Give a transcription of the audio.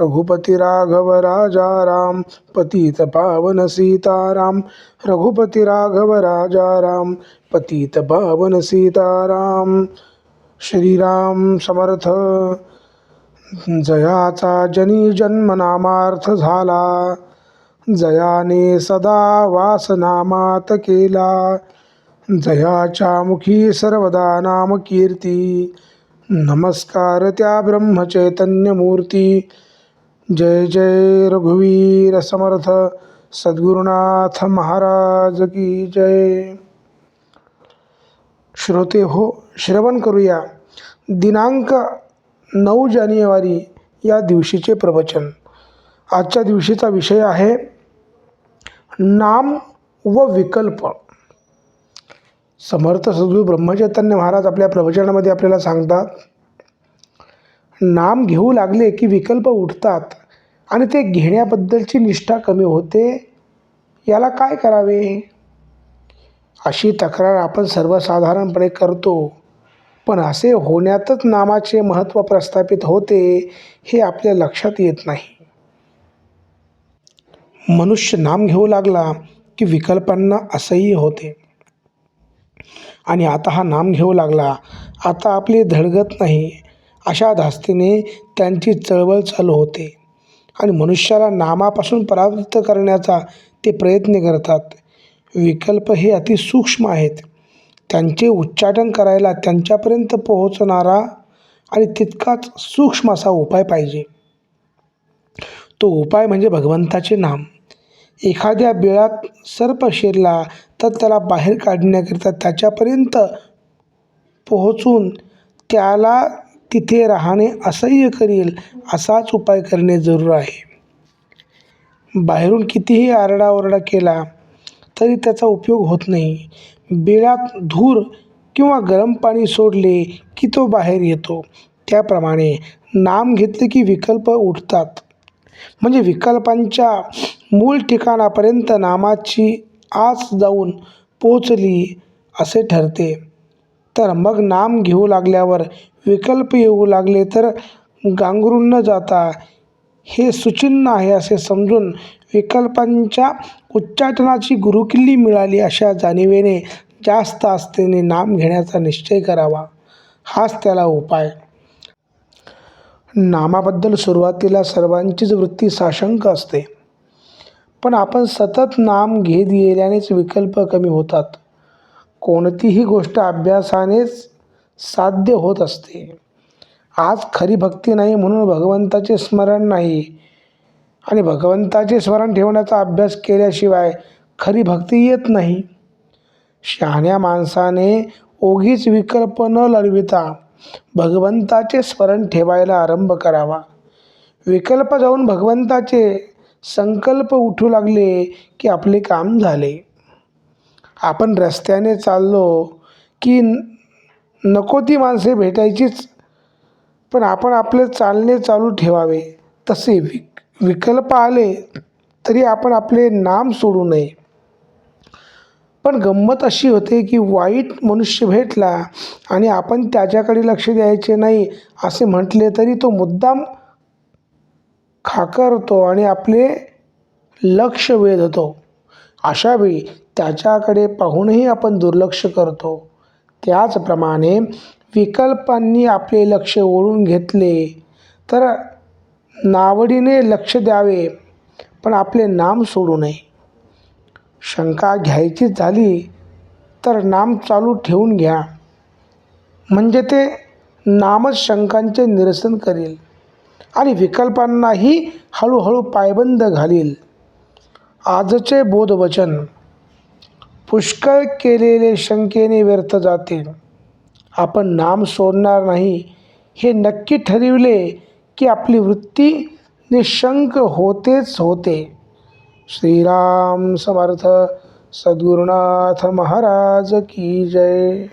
रघुपती राघव राजा राम पतित पावन सीताराम। रघुपती राघव राजा राम पतित पावन सीताराम। श्रीराम समर्थ जयाचा जनी जन्मनामार्थ झाला। जयाने सदा वासनामात केला। जयाच्या मुखी सर्वदा नाम कीर्ती नमस्कार त्या ब्रह्मचैतन्यमूर्ती जय जय रघुवीर समर्थ सद्गुरुनाथ महाराज की जय। श्रोते हो श्रवण करूया दिनांक नऊ जानेवारी या दिवशीचे प्रवचन. आजच्या दिवशीचा विषय आहे नाम व विकल्प. समर्थ सद्गुरू ब्रह्मचैतन्य महाराज आपल्या प्रवचनामध्ये आपल्याला सांगतात नाम घेऊ लागले की विकल्प उठतात. आणि ते घेण्याबद्दलची निष्ठा कमी होते याला काय करावे? अशी तक्रार आपण सर्वसाधारणपणे करतो पण असे होण्यातच नामाचे महत्त्व प्रस्थापित होते हे आपल्या लक्षात येत नाही. मनुष्य नाम घेऊ लागला की विकल्पांना असह्य होते. आणि आता हा नाम घेऊ लागला आता आपली धडगत नाही अशा धास्तीने त्यांची चळवळ चालू होते. आणि मनुष्याला नामापासून परावृत्त करण्याचा ते प्रयत्न करतात. विकल्प हे अतिसूक्ष्म आहेत. त्यांचे उच्चाटन करायला त्यांच्यापर्यंत पोहोचणारा आणि तितकाच सूक्ष्म असा उपाय पाहिजे. तो उपाय म्हणजे भगवंताचे नाम. एखाद्या बिळात सर्प शिरला तर त्याला बाहेर काढण्याकरिता त्याच्यापर्यंत पोहोचून त्याला तिथे राहणे असह्य करील असाच उपाय करणे जरूर आहे. बाहेरून कितीही आरडाओरडा केला तरी त्याचा उपयोग होत नाही. बिळात धूर किंवा गरम पाणी सोडले की तो बाहेर येतो. त्याप्रमाणे नाम घेतले की विकल्प उठतात. म्हणजे विकल्पांच्या मूळ ठिकाणापर्यंत नामाची आस जाऊन पोचली असे ठरते. तर मग नाम घेऊ लागल्यावर विकल्प येऊ लागले तर गांगरून न जाता. हे सुचिन्ह आहे असे समजून विकल्पांच्या उच्चाटनाची गुरुकिल्ली मिळाली अशा जाणिवेने जास्त आस्थेने नाम घेण्याचा निश्चय करावा. हाच त्याला उपाय. नामाबद्दल सुरुवातीला सर्वांचीच वृत्ती साशंक असते. पण आपण सतत नाम घेत गेल्यानेच विकल्प कमी होतात. कोणतीही गोष्ट अभ्यासानेच साध्य होत असते. आज खरी भक्ती नाही म्हणून भगवंताचे स्मरण नाही. आणि भगवंताचे स्मरण ठेवण्याचा अभ्यास केल्याशिवाय खरी भक्ती येत नाही. शहाण्या माणसाने ओगीच विकल्प न लढविता भगवंताचे स्मरण ठेवायला आरंभ करावा. विकल्प जाऊन भगवंताचे संकल्प उठू लागले की आपले काम झाले. आपण रस्त्याने चाललो की नको ती माणसे भेटायचीच. पण आपण आपले चालणे चालू ठेवावे. तसे विक विकल्प आले तरी आपण आपले नाम सोडू नये. पण गंमत अशी होते की वाईट मनुष्य भेटला आणि आपण त्याच्याकडे लक्ष द्यायचे नाही असे म्हटले तरी तो मुद्दाम खाकरतो आणि आपले लक्ष वेधतो. अशावेळी त्याच्याकडे पाहूनही आपण दुर्लक्ष करतो. त्याचप्रमाणे विकल्पांनी आपले लक्ष ओढून घेतले तर नावडीने लक्ष द्यावे पण आपले नाम सोडू नये. शंका घ्यायची झाली तर नाम चालू ठेवून घ्या. म्हणजे ते नामच शंकांचे निरसन करेल आणि विकल्पांनाही हळूहळू पायबंद घालील. आजचे बोधवचन पुष्कळ केलेले शंकेने व्यर्थ जाते. आपण नाम सोडणार नाही. हे नक्की ठरविले की आपली वृत्ती निशंक होतेच होते. श्रीराम समर्थ सद्गुरुनाथ महाराज की जय.